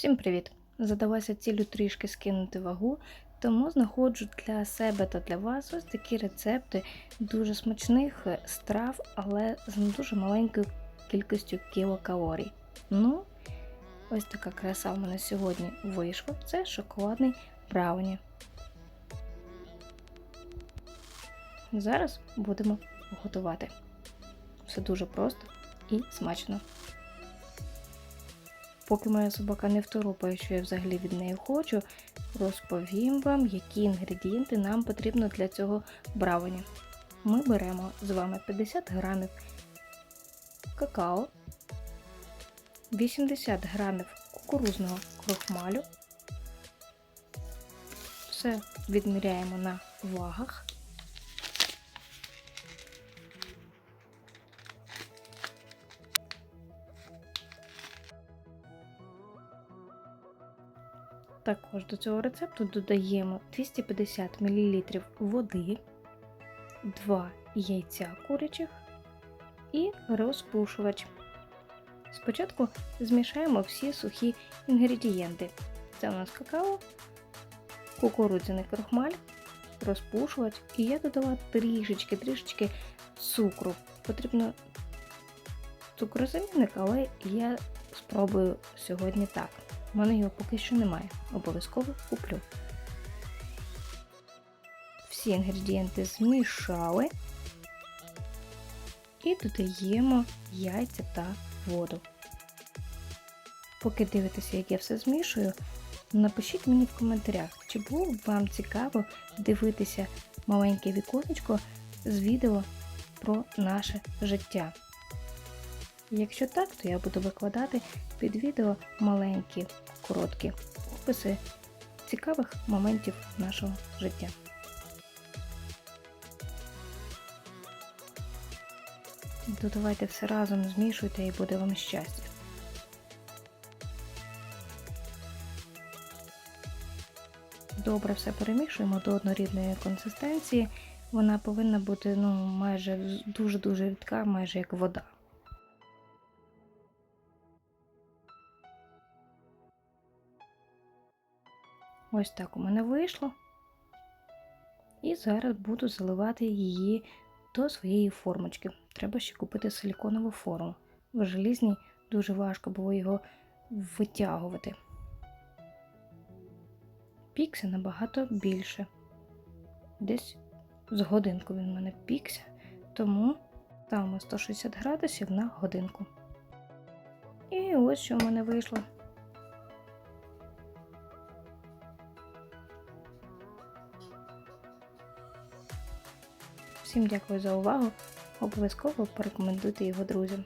Всім привіт! Задалася цілю трішки скинути вагу, тому знаходжу для себе та для вас ось такі рецепти дуже смачних страв, але з дуже маленькою кількістю кілокалорій. Ну, ось така краса в мене сьогодні вийшла. Це шоколадний брауні. Зараз будемо готувати. Все дуже просто і смачно. Поки моя собака не второпає, що я взагалі від неї хочу, розповім вам, які інгредієнти нам потрібно для цього брауні. Ми беремо з вами 50 грамів какао, 80 грамів кукурузного крохмалю. Все відміряємо на вагах. Також до цього рецепту додаємо 250 мл води, 2 яйця курячих і розпушувач. Спочатку змішаємо всі сухі інгредієнти. Це у нас какао, кукурудзяний крохмаль, розпушувач і я додала трішечки-трішечки цукру. Потрібно цукрозамінник, але я спробую сьогодні так. У мене його поки що немає. Обов'язково куплю. Всі інгредієнти змішали і додаємо яйця та воду. Поки дивитеся, як я все змішую, напишіть мені в коментарях, чи було вам цікаво дивитися маленьке віконечко з відео про наше життя. Якщо так, то я буду викладати під відео маленькі, короткі описи цікавих моментів нашого життя. Додавайте все разом, змішуйте і буде вам щастя. Добре все перемішуємо до однорідної консистенції. Вона повинна бути ну, майже дуже-дуже рідка, майже як вода. Ось так у мене вийшло. І зараз буду заливати її до своєї формочки. Треба ще купити силіконову форму. В желізній дуже важко було його витягувати. Пікся набагато більше. Десь з годинку він в мене пікся, тому ставимо 160 градусів на годинку. І ось що в мене вийшло. Всім дякую за увагу. Обов'язково порекомендуйте його друзям.